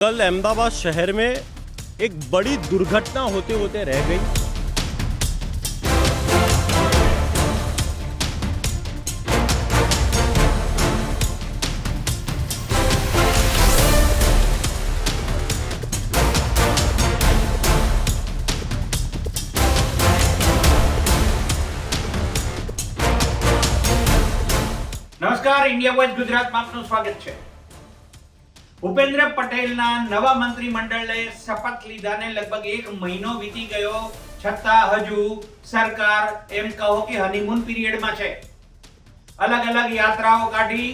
कल अहमदाबाद शहर में एक बड़ी दुर्घटना होते होते रह गई નમસ્કાર ઇન્ડિયા વોઇસ ગુજરાતમાં આપનું સ્વાગત છે ભૂપેન્દ્ર પટેલના નવા મંત્રીમંડળે શપથ લીધાને લગભગ એક મહિનો વીતી ગયો, છતાં હજુ સરકાર એમ કહો કે હનીમૂન પીરિયડમાં છે. અલગ અલગ યાત્રાઓ કાઢી,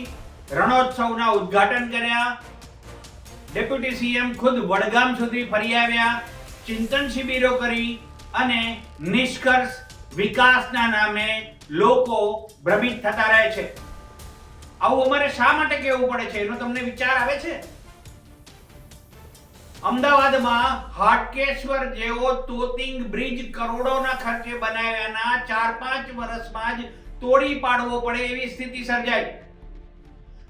રણોત્સવના ઉદ્ઘાટન કર્યા. ડેપ્યુટી સીએમ ખુદ વડગામ સુધી ફરી આવ્યા, ચિંતન શિબિરો કરી અને નિષ્કર્ષ વિકાસના નામે લોકો ભ્રમિત થતા રહે છે. આવું અમારે શા માટે કહેવું પડે છે? એનો તમને વિચાર આવે છે? અમદાવાદમાં હાટકેશ્વર જેવો તોતિંગ બ્રિજ કરોડોના ખર્ચે બનાવ્યાના ચાર પાંચ વર્ષમાં જ તોડી પાડવો પડે એવી સ્થિતિ સર્જાઈ.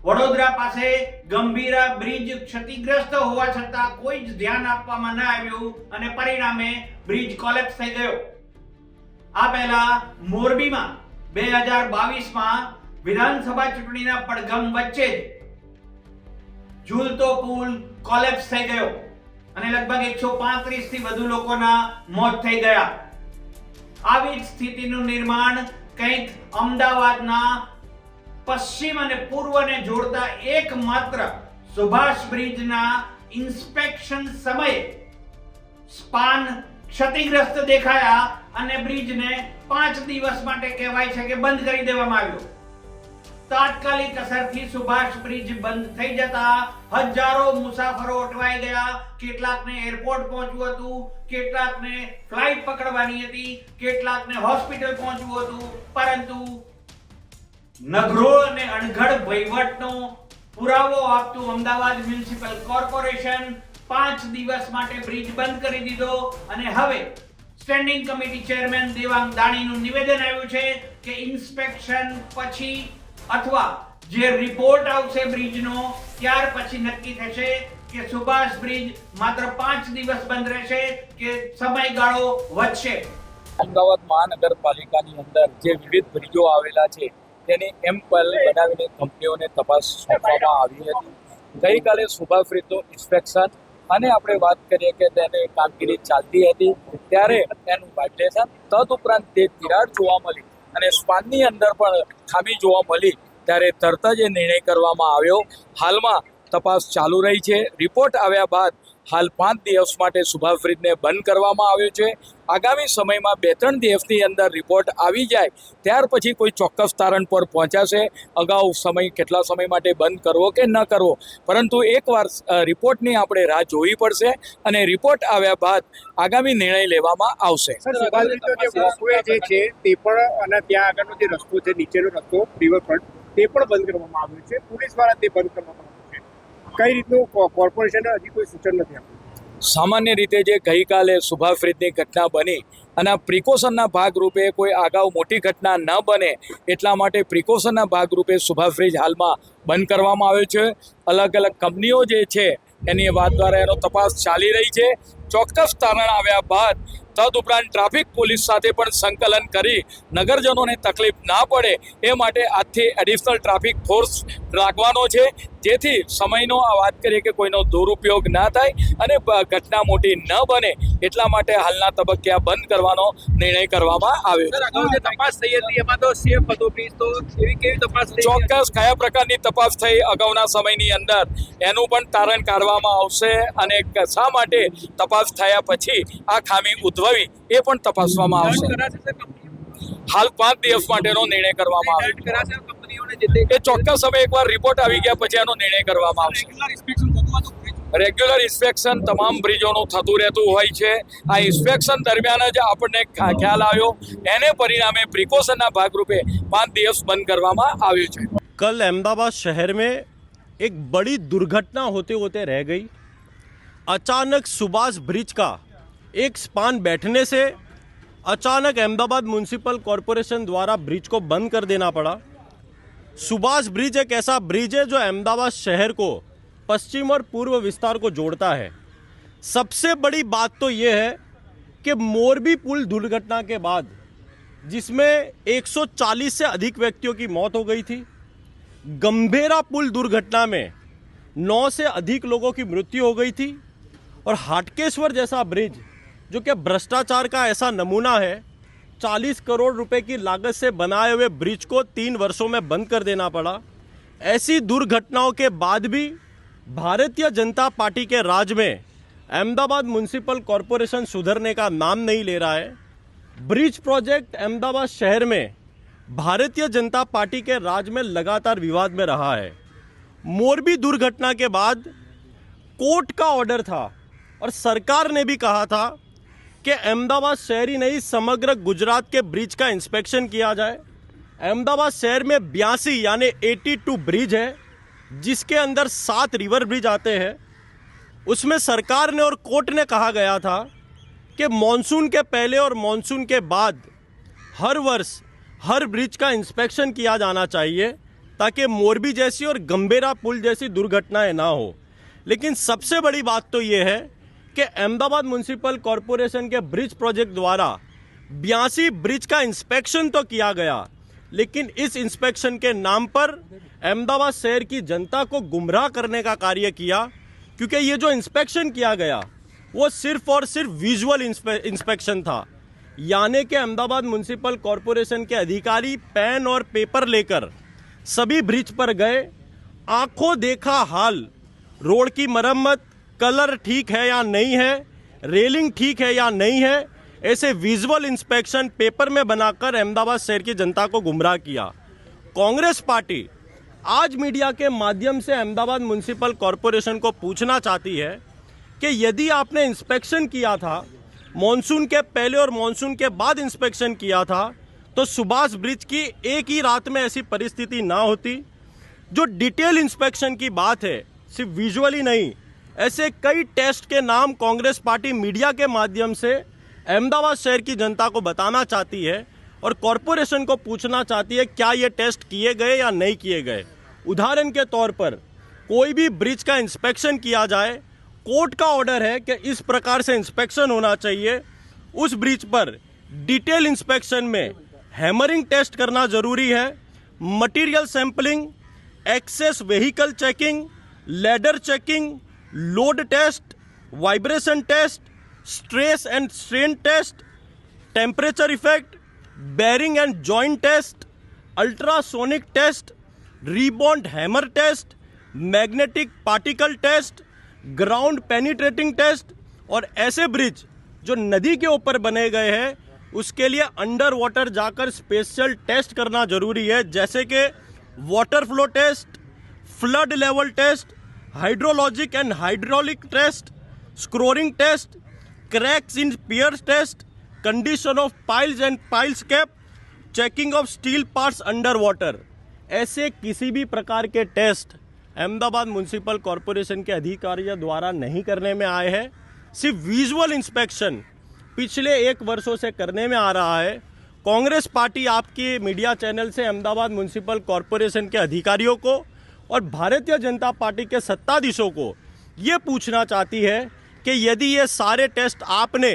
વડોદરા પાસે ગંભીરા બ્રિજ ક્ષતિગ્રસ્ત હોવા છતાં કોઈ જ ધ્યાન આપવામાં ન આવ્યું અને પરિણામે બ્રિજ કોલેપ્સ થઈ ગયો. આ પહેલા મોરબીમાં બે હજાર બાવીસમાં વિધાનસભા ચૂંટણીના પડઘમ વચ્ચે ઝૂલતો પુલ કોલેપ્સ થઈ ગયો. અને લગભગ એકસો પાંત્રીસથી વધુ લોકોના મોત થઈ ગયા. આવી જ સ્થિતિનું નિર્માણ કંઈક અમદાવાદના પશ્ચિમ અને પૂર્વને જોડતા એકમાત્ર સુભાષ બ્રિજના ઇન્સ્પેક્શન સમયે સ્પાન ક્ષતિગ્રસ્ત દેખાયા અને બ્રિજને પાંચ દિવસ માટે કહેવાય છે કે બંધ કરી દેવામાં આવ્યો. તાત્કાલિક અસરથી સુભાષ બ્રિજ બંધ થઈ જતા હજારો મુસાફરો અટવાઈ ગયા. કેટલાકને એરપોર્ટ પહોંચવું હતું, કેટલાકને ફ્લાઇટ પકડવાની હતી, કેટલાકને હોસ્પિટલ પહોંચવું હતું. પરંતુ નગરોળ અને અણઘડ વહીવટનો પુરાવો આપતું અમદાવાદ મ્યુનિસિપલ કોર્પોરેશન પાંચ દિવસ માટે બ્રિજ બંધ કરી દીધો. અને હવે સ્ટેન્ડિંગ કમિટી ચેરમેન દેવાંગ દાણીનું નિવેદન આવ્યું છે કે ઇન્સ્પેક્શન પછી અથવા જે રિપોર્ટ આવશે બ્રિજનો ત્યાર પછી નક્કી થશે કે સુભાષ બ્રિજ માત્ર પાંચ દિવસ બંધ રહેશે કે સમયગાળો વધશે? અમદાવાદ મહાનગરપાલિકાની અંદર જે વિવિધ બ્રિજો આવેલા છે, તેની એમ પહેલ બનાવીને કંપનીઓને તપાસ સોંપવામાં આવી હતી. ગઈકાલે સુભાષ બ્રિજનું ઇન્સ્પેક્શન અને આપણે વાત કરીએ કે તેને કામગીરી ચાલતી હતી, ત્યારે તેનું વાઇબ્રેશન તદુપરાંત તે તિરાડ જોવા મળી. અને સ્પાનની અંદર પણ ખામી જોવા મળી ત્યારે તરત જ એ નિર્ણય કરવામાં આવ્યો. હાલમાં તપાસ ચાલુ રહી છે. રિપોર્ટ આવ્યા બાદ હાલ પાંચ દિવસ માટે સુભાષ બ્રિજને બંધ કરવામાં આવ્યો છે. આગામી સમયમાં બે ત્રણ દિવસની અંદર રિપોર્ટ આવી જાય ત્યાર પછી કોઈ ચોક્કસ તારણ પર પહોંચાશે. અગાઉ સમય કેટલા સમય માટે બંધ કરવો કે ન કરવો પરંતુ એકવાર રિપોર્ટની આપણે રાહ જોવી પડશે અને રિપોર્ટ આવ્યા બાદ આગામી નિર્ણય લેવામાં આવશે. જે છે તે પણ અને ત્યાં આગળનો જે રસ્તો છે નીચેનો રસ્તો રિવરફ્રન્ટ તે પણ બંધ કરવામાં આવ્યો છે. પોલીસ દ્વારા તે બંધ કરવામાં કઈ રીતનું કોર્પોરેશને હજી કોઈ સૂચન નથી આપ્યું? સામાન્ય રીતે જે ગઈકાલે સુભાષ બ્રિજની ઘટના બની અને પ્રિકોશનના ભાગરૂપે કોઈ અગાઉ મોટી ઘટના ન બને એટલા માટે પ્રિકોશનના ભાગરૂપે સુભાષ બ્રિજ હાલમાં બંધ કરવામાં આવ્યો છે. અલગ અલગ કંપનીઓ જે છે, એની વાત દ્વારા એનો તપાસ ચાલી રહી છે. ચોક્કસ તારણ આવ્યા બાદ તદુપરાંત ટ્રાફિક પોલીસ સાથે પણ સંકલન કરી નગરજનોને તકલીફ ના પડે એ માટે આજથી એડિશનલ ટ્રાફિક ફોર્સ રાખવાનો છે. જેથી સમયનો આ વાત કરીએ કે કોઈનો દુરુપયોગ ના થાય અને ઘટના મોટી ન બને એટલા માટે હાલના તબક્કે આ બંધ કરવાનો નિર્ણય કરવામાં આવ્યો છે. તપાસ થઈ હતી એમાં તો સેફ હતો બ્રિજ તો એવી કેવી તપાસ ચોક્કસ કયા પ્રકારની તપાસ થઈ અગાઉના સમયની અંદર એનું પણ તારણ કાઢવામાં આવશે અને શા માટે તપાસ થયા પછી આ ખામી ઉદ્ભવી આવી એ પણ તપાસવામાં આવશે. હાલ પાંચ દિવસ માટેનો નિર્ણય કરવામાં આવે એ ચોક્કસ સમય એકવાર રિપોર્ટ આવી ગયા પછી એનો નિર્ણય કરવામાં આવશે. રેગ્યુલર ઇન્સ્પેક્શન તમામ બ્રિજોનું થતું રહેતું હોય છે. આ ઇન્સ્પેક્શન દરમિયાન જ આપણને ખ્યાલ આવ્યો. એને પરિણામે પ્રિકોશનના ભાગરૂપે પાંચ દિવસ બંધ કરવામાં આવ્યું છે. કલ અમદાવાદ શહેરમાં એક બડી દુર્ઘટના હોતે હોતે રહે ગઈ અચાનક સુભાષ બ્રિજ કા एक स्पान बैठने से अचानक अहमदाबाद म्यूनसिपल कॉरपोरेशन द्वारा ब्रिज को बंद कर देना पड़ा। सुभाष ब्रिज एक ऐसा ब्रिज है जो अहमदाबाद शहर को, पश्चिम और पूर्व विस्तार को जोड़ता है। सबसे बड़ी बात तो ये है कि मोरबी पुल दुर्घटना के बाद, जिसमें 140 से अधिक व्यक्तियों की मौत हो गई थी, गंभीरा पुल दुर्घटना में 9 से अधिक लोगों की मृत्यु हो गई थी और हाटकेश्वर जैसा ब्रिज जो कि भ्रष्टाचार का ऐसा नमूना है 40 करोड़ रुपए की लागत से बनाए हुए ब्रिज को तीन वर्षों में बंद कर देना पड़ा। ऐसी दुर्घटनाओं के बाद भी भारतीय जनता पार्टी के राज में अहमदाबाद म्यूनसिपल कॉरपोरेशन सुधरने का नाम नहीं ले रहा है। ब्रिज प्रोजेक्ट अहमदाबाद शहर में भारतीय जनता पार्टी के राज में लगातार विवाद में रहा है। मोरबी दुर्घटना के बाद कोर्ट का ऑर्डर था और सरकार ने भी कहा था कि अहमदाबाद शहर ही नहीं, समग्र गुजरात के ब्रिज का इंस्पेक्शन किया जाए। अहमदाबाद शहर में बयासी, यानी 82 ब्रिज है, जिसके अंदर सात रिवर ब्रिज आते हैं। उसमें सरकार ने और कोर्ट ने कहा गया था कि मॉनसून के पहले और मॉनसून के बाद हर वर्ष हर ब्रिज का इंस्पेक्शन किया जाना चाहिए, ताकि मोरबी जैसी और गंभीरा पुल जैसी दुर्घटनाएँ ना हो। लेकिन सबसे बड़ी बात तो ये है कि अहमदाबाद म्यूनसिपल कॉरपोरेशन के ब्रिज प्रोजेक्ट द्वारा बयासी ब्रिज का इंस्पेक्शन तो किया गया, लेकिन इस इंस्पेक्शन के नाम पर अहमदाबाद शहर की जनता को गुमराह करने का कार्य किया, क्योंकि ये जो इंस्पेक्शन किया गया, वो सिर्फ़ और सिर्फ़ विजुअल इंस्पेक्शन था। यानी कि अहमदाबाद म्यूनसिपल कॉरपोरेशन के अधिकारी पेन और पेपर लेकर सभी ब्रिज पर गए, आँखों देखा हाल, रोड की मरम्मत कलर ठीक है या नहीं है, रेलिंग ठीक है या नहीं है, ऐसे विजुअल इंस्पेक्शन पेपर में बनाकर अहमदाबाद शहर की जनता को गुमराह किया। कांग्रेस पार्टी आज मीडिया के माध्यम से अहमदाबाद म्यूनसिपल कॉरपोरेशन को पूछना चाहती है कि यदि आपने इंस्पेक्शन किया था, मॉनसून के पहले और मॉनसून के बाद इंस्पेक्शन किया था तो सुभाष ब्रिज की एक ही रात में ऐसी परिस्थिति ना होती। जो डिटेल इंस्पेक्शन की बात है, सिर्फ़ विजुअली नहीं ऐसे कई टेस्ट के नाम कांग्रेस पार्टी मीडिया के माध्यम से अहमदाबाद शहर की जनता को बताना चाहती है और कॉरपोरेशन को पूछना चाहती है, क्या ये टेस्ट किए गए या नहीं किए गए? उदाहरण के तौर पर, कोई भी ब्रिज का इंस्पेक्शन किया जाए, कोर्ट का ऑर्डर है कि इस प्रकार से इंस्पेक्शन होना चाहिए। उस ब्रिज पर डिटेल इंस्पेक्शन में हैमरिंग टेस्ट करना ज़रूरी है, material sampling, access vehicle checking, ladder checking load test vibration test stress and strain test temperature effect bearing and joint test ultrasonic test rebound hammer test magnetic particle test ground penetrating test और ऐसे bridge जो नदी के ऊपर बने गए हैं, उसके लिए अंडर वाटर जाकर स्पेशल टेस्ट करना ज़रूरी है, जैसे कि water flow test flood level test hydrologic and hydraulic test, scouring test, cracks in piers test, condition of piles and piles cap, checking of steel parts under water. ऐसे किसी भी प्रकार के टेस्ट अहमदाबाद म्यूनसिपल कॉरपोरेशन के अधिकारियों द्वारा नहीं करने में आए हैं। सिर्फ़ विजुअल इंस्पेक्शन पिछले एक वर्षों से करने में आ रहा है। कांग्रेस पार्टी आपके मीडिया चैनल से अहमदाबाद म्यूनसिपल कॉरपोरेशन के अधिकारियों को और भारतीय जनता पार्टी के सत्ताधीशों को ये पूछना चाहती है कि यदि ये सारे टेस्ट आपने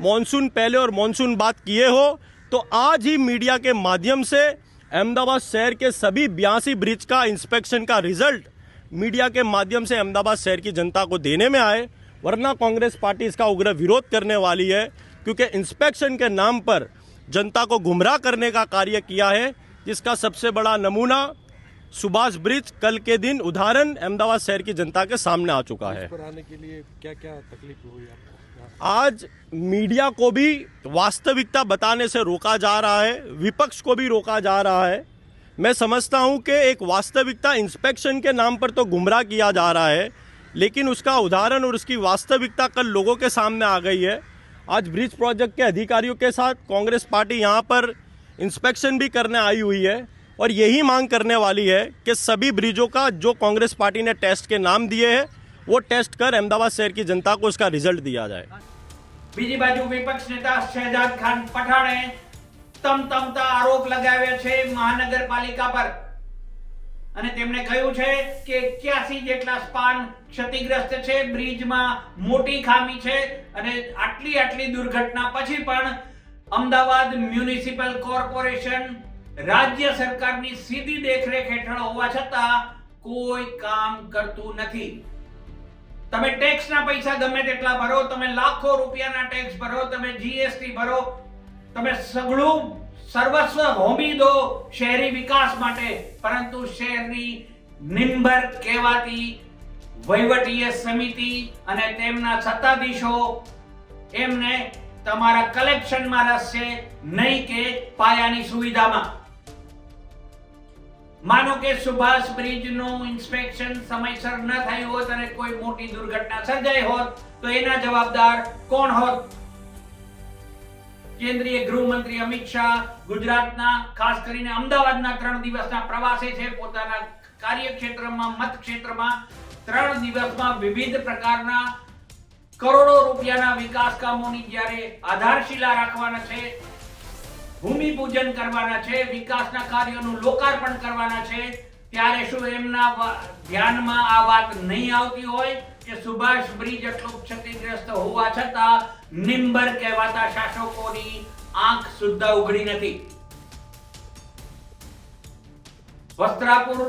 मॉनसून पहले और मॉनसून बाद किए हो तो आज ही मीडिया के माध्यम से अहमदाबाद शहर के सभी बयासी ब्रिज का इंस्पेक्शन का रिज़ल्ट मीडिया के माध्यम से अहमदाबाद शहर की जनता को देने में आए, वरना कांग्रेस पार्टी इसका उग्र विरोध करने वाली है, क्योंकि इंस्पेक्शन के नाम पर जनता को गुमराह करने का कार्य किया है, जिसका सबसे बड़ा नमूना सुभाष ब्रिज कल के दिन उदाहरण अहमदाबाद शहर की जनता के सामने आ चुका है। आने के लिए क्या क्या तकलीफ़ हुई आपको? आज मीडिया को भी वास्तविकता बताने से रोका जा रहा है विपक्ष को भी रोका जा रहा है। मैं समझता हूँ कि एक वास्तविकता इंस्पेक्शन के नाम पर तो गुमराह किया जा रहा है लेकिन उसका उदाहरण और उसकी वास्तविकता कल लोगों के सामने आ गई है। आज ब्रिज प्रोजेक्ट के अधिकारियों के साथ कांग्रेस पार्टी यहाँ पर इंस्पेक्शन भी करने आई हुई है। और यही मांग करने वाली है कि सभी ब्रिजों का जो कांग्रेस पार्टी ने टेस्ट के नाम दिए हैं वो टेस्ट कर अहमदाबाद शहर की जनता को उसका रिजल्ट दिया जाए બીજી બાજુ વિપક્ષ નેતા શહેજાદ ખાન પઠાણે તમતમતા આરોપ લગાવ્યા છે મહાનગરપાલિકા પર અને તેમણે કહ્યું છે કે એક્યાસી જેટલા સ્પાન ક્ષતિગ્રસ્ત છે બ્રિજમાં મોટી ખામી છે અને આટલી આટલી દુર્ઘટના પછી પણ અમદાવાદ મ્યુનિસિપલ કોર્પોરેશન રાજ્ય સરકારની સીધી દેખરેખ હેઠળ હોવા છતાં કોઈ કામ કરતું નથી. તમે ટેક્સના પૈસા ગમે તેટલા ભરો, તમે લાખો રૂપિયાના ટેક્સ ભરો, તમે જીએસટી ભરો, તમે સઘળું સર્વસ્વ હોમી દો શહેરી વિકાસ માટે, પરંતુ શહેરની નિંબર કહેવાતી વહીવટીય સમિતિ અને તેમના સત્તાધીશો એમને તમારા કલેક્શનમાં રસ છે નહીં કે પાયાની સુવિધામાં. માનો કે સુભાષ બ્રિજનું ઇન્સ્પેક્શન સમયસર ન થયું હોત અને કોઈ મોટી દુર્ઘટના સર્જાઈ હોત, તો એના જવાબદાર કોણ હોત? કેન્દ્રીય ગૃહમંત્રી અમિત શાહ, ગુજરાતના, ખાસ કરીને અમદાવાદના ત્રણ દિવસના પ્રવાસે છે. પોતાના કાર્યક્ષેત્રમાં મત ક્ષેત્રમાં ત્રણ દિવસમાં વિવિધ પ્રકારના કરોડો રૂપિયાના વિકાસ કામોની જ્યારે આધારશિલા રાખવાના છે ભૂમિપૂજન કરવાના છે, વિકાસના કાર્યોનું લોકાર્પણ કરવાના છે, ત્યારે શું એમના ધ્યાનમાં આ વાત નહીં આવતી હોય કે સુભાષ બ્રિજ એટલો ક્ષતિગ્રસ્ત હોવા છતાં નિંબર કહેવાતા શાસકોની આંખ સુદ્ધા ઉઘડી નથી. વસ્ત્રાપુર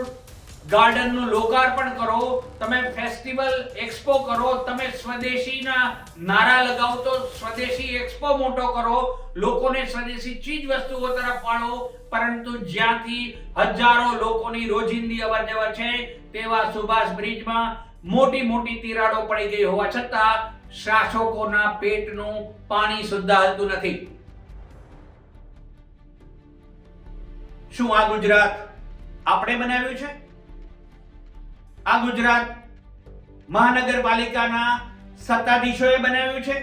ગાર્ડનનું લોકાર્પણ કરો, તમે ફેસ્ટિવલ એક્સપો કરો, તમે સ્વદેશીના નારા લગાવો તો સ્વદેશી એક્સપો મોટો કરો, લોકોને સ્વદેશી ચીજ વસ્તુઓ તરફ વાળો, પરંતુ જ્યાંથી હજારો લોકોની રોજિંદી અવરજવર છે, તેવા સુભાષ બ્રિજમાં મોટી મોટી તિરાડો પડી ગઈ હોવા છતાં શાસકોના પેટનું પાણી સુદ્ધા હલતું નથી. શું આ ગુજરાત આપણે બનાવ્યું છે? આ ગુજરાત મહાનગરપાલિકાના સત્તાધીશોએ બનાવ્યું છે.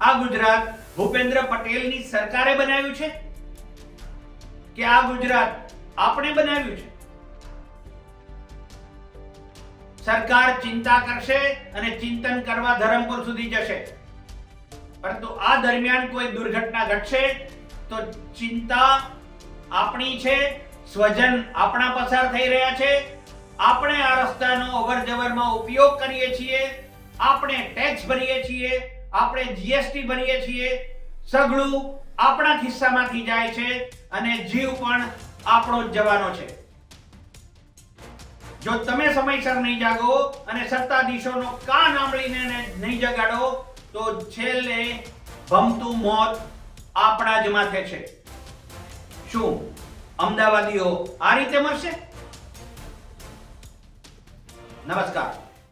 આ ગુજરાત ભૂપેન્દ્ર પટેલની સરકારે બનાવ્યું છે કે આ ગુજરાત આપણે બનાવ્યું છે? સરકાર ચિંતા કરશે અને ચિંતન કરવા ધરમપુર સુધી જશે. પરંતુ આ દરમિયાન કોઈ દુર્ઘટના ઘટશે તો ચિંતા આપણી છે, સ્વજન આપણા પસાર થઈ રહ્યા છે. આપણે આ રસ્તાનો અવરજવરમાં ઉપયોગ કરીએ છીએ, આપણે ટેક્સ ભરીએ છીએ, આપણે જીએસટી ભરીએ છીએ સગળું આપણા ખિસ્સામાંથી જાય છે અને જીવ પણ આપણો જ જવાનો છે. જો તમે સમયસર નહીં જાગો અને સત્તાધીશોનો કાન આંબળીને નહીં જગાડો, તો છેલ્લે ભમતું મોત આપણા જ માથે છે. શું? અમદાવાદીઓ આ રીતે મરશે नमस्कार